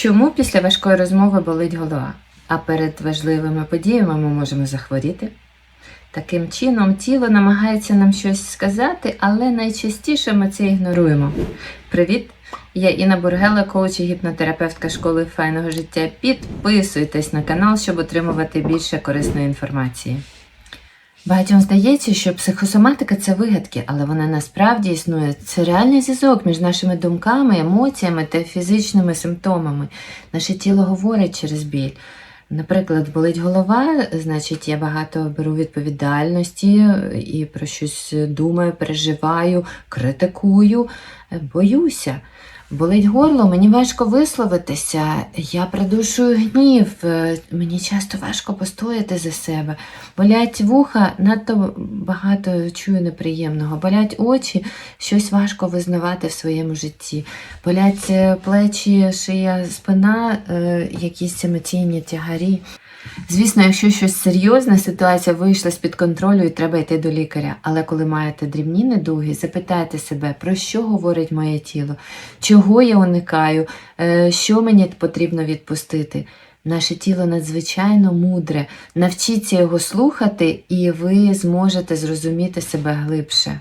Чому після важкої розмови болить голова? А перед важливими подіями ми можемо захворіти. Таким чином, тіло намагається нам щось сказати, але найчастіше ми це ігноруємо. Привіт! Я Інна Бургела, коуч і гіпнотерапевтка школи файного життя. Підписуйтесь на канал, щоб отримувати більше корисної інформації. Багатьом здається, що психосоматика це вигадки, але вона насправді існує. Це реальний зв'язок між нашими думками, емоціями та фізичними симптомами. Наше тіло говорить через біль. Наприклад, болить голова, значить, я багато беру відповідальності і про щось думаю, переживаю, критикую, боюся. Болить горло, мені важко висловитися, я придушую гнів, е, мені часто важко постояти за себе. Болять вуха, надто багато чую неприємного. Болять очі, щось важко визнавати в своєму житті. Болять е, плечі, шия, спина, е, якісь емоційні тягарі. Звісно, якщо щось серйозне, ситуація вийшла з-під контролю і треба йти до лікаря. Але коли маєте дрібні недуги, запитайте себе, про що говорить моє тіло, чого я уникаю, е, що мені потрібно відпустити. Наше тіло надзвичайно мудре. Навчіться його слухати, і ви зможете зрозуміти себе глибше.